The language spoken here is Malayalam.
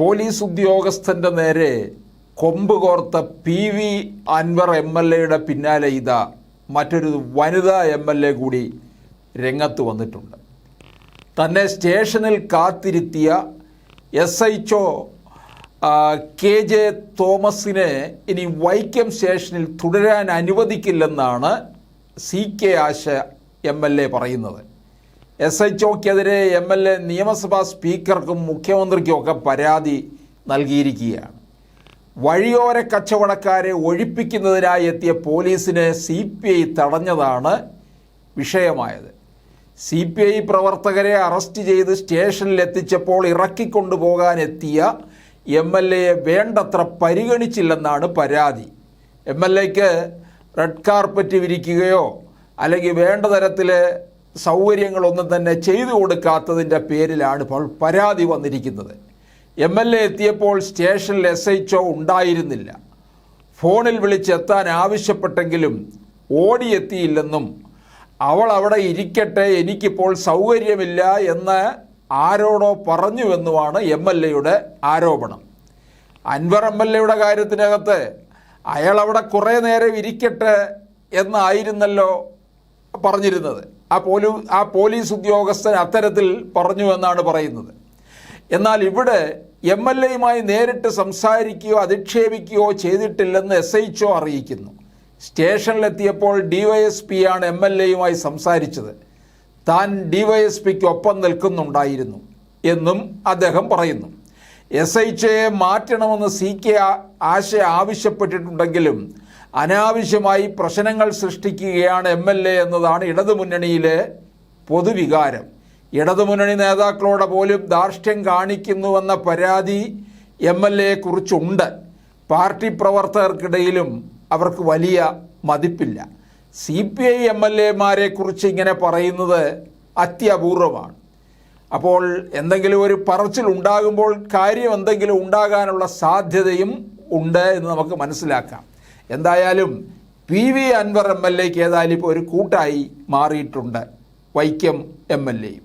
പോലീസ് ഉദ്യോഗസ്ഥന്റെ നേരെ കൊമ്പ് കോർത്ത P V Anwar M L എയുടെ പിന്നാലെ ഇതാ മറ്റൊരു വനിതാ എം എൽ എ കൂടി രംഗത്ത് വന്നിട്ടുണ്ട്. തന്നെ സ്റ്റേഷനിൽ കാത്തിരുത്തിയ S H O K J തോമസിനെ ഇനി വൈക്കം സ്റ്റേഷനിൽ തുടരാൻ അനുവദിക്കില്ലെന്നാണ് C K Asha M L A പറയുന്നത്. എസ് എച്ച് ഒക്കെതിരെ എം എൽ എ നിയമസഭാ സ്പീക്കർക്കും മുഖ്യമന്ത്രിക്കും ഒക്കെ പരാതി നൽകിയിരിക്കുകയാണ്. വഴിയോര കച്ചവടക്കാരെ ഒഴിപ്പിക്കുന്നതിനായി എത്തിയ പോലീസിനെ സി പി ഐ തടഞ്ഞതാണ് വിഷയമായത്. സി പി ഐ പ്രവർത്തകരെ അറസ്റ്റ് ചെയ്ത് സ്റ്റേഷനിൽ എത്തിച്ചപ്പോൾ ഇറക്കിക്കൊണ്ടുപോകാനെത്തിയ എം എൽ എയെ വേണ്ടത്ര പരിഗണിച്ചില്ലെന്നാണ് പരാതി. എം എൽ എക്ക് റെഡ് കാർപ്പറ്റ് വിരിക്കുകയോ അല്ലെങ്കിൽ വേണ്ട തരത്തിൽ സൗകര്യങ്ങളൊന്നും തന്നെ ചെയ്തു കൊടുക്കാത്തതിന്റെ പേരിലാണ് ഇപ്പോൾ പരാതി വന്നിരിക്കുന്നത്. എം എൽ എ എത്തിയപ്പോൾ സ്റ്റേഷനിൽ എസ് എച്ച് ഉണ്ടായിരുന്നില്ല. ഫോണിൽ വിളിച്ചെത്താൻ ആവശ്യപ്പെട്ടെങ്കിലും ഓടിയെത്തിയില്ലെന്നും അവൾ അവിടെ ഇരിക്കട്ടെ എനിക്കിപ്പോൾ സൗകര്യമില്ല എന്ന് ആരോടോ പറഞ്ഞുവെന്നുമാണ് എം എൽ എയുടെ ആരോപണം. അൻവർ എം എൽ എയുടെ കാര്യത്തിനകത്ത് അയാൾ അവിടെ കുറേ നേരം ഇരിക്കട്ടെ എന്നായിരുന്നല്ലോ പറഞ്ഞിരുന്നത്. ആ പോലീ ആ പോലീസ് ഉദ്യോഗസ്ഥൻ അത്തരത്തിൽ പറഞ്ഞു എന്നാണ് പറയുന്നത്. എന്നാൽ ഇവിടെ എം എൽ എയുമായി നേരിട്ട് സംസാരിക്കുകയോ അധിക്ഷേപിക്കുകയോ ചെയ്തിട്ടില്ലെന്ന് എസ് എച്ച് ഒ അറിയിക്കുന്നു. സ്റ്റേഷനിലെത്തിയപ്പോൾ ഡി വൈ എസ് പി ആണ് എം എൽ എയുമായി സംസാരിച്ചത്. താൻ ഡി വൈ എസ് പിക്ക് ഒപ്പം നിൽക്കുന്നുണ്ടായിരുന്നു എന്നും അദ്ദേഹം പറയുന്നു. എസ് എച്ച് മാറ്റണമെന്ന് സി കെ ആശ ആവശ്യപ്പെട്ടിട്ടുണ്ടെങ്കിലും അനാവശ്യമായി പ്രശ്നങ്ങൾ സൃഷ്ടിക്കുകയാണ് എം എൽ എ എന്നതാണ് ഇടതുമുന്നണിയിലെ പൊതുവികാരം. ഇടതുമുന്നണി നേതാക്കളോട് പോലും ധാർഷ്ട്യം കാണിക്കുന്നുവെന്ന പരാതി എം എൽ എയെ കുറിച്ചുണ്ട്. പാർട്ടി പ്രവർത്തകർക്കിടയിലും അവർക്ക് വലിയ മതിപ്പില്ല. C P I M L എമാരെ കുറിച്ച് ഇങ്ങനെ പറയുന്നത് അത്യപൂർവമാണ്. അപ്പോൾ എന്തെങ്കിലും ഒരു പറച്ചിൽ ഉണ്ടാകുമ്പോൾ കാര്യം എന്തെങ്കിലും ഉണ്ടാകാനുള്ള സാധ്യതയും ഉണ്ട് എന്ന് നമുക്ക് മനസ്സിലാക്കാം. എന്തായാലും P V Anwar M L എക്ക് ഏതായാലും ഇപ്പോൾ ഒരു കൂട്ടായി മാറിയിട്ടുണ്ട് വൈക്കം എം എൽ എയും.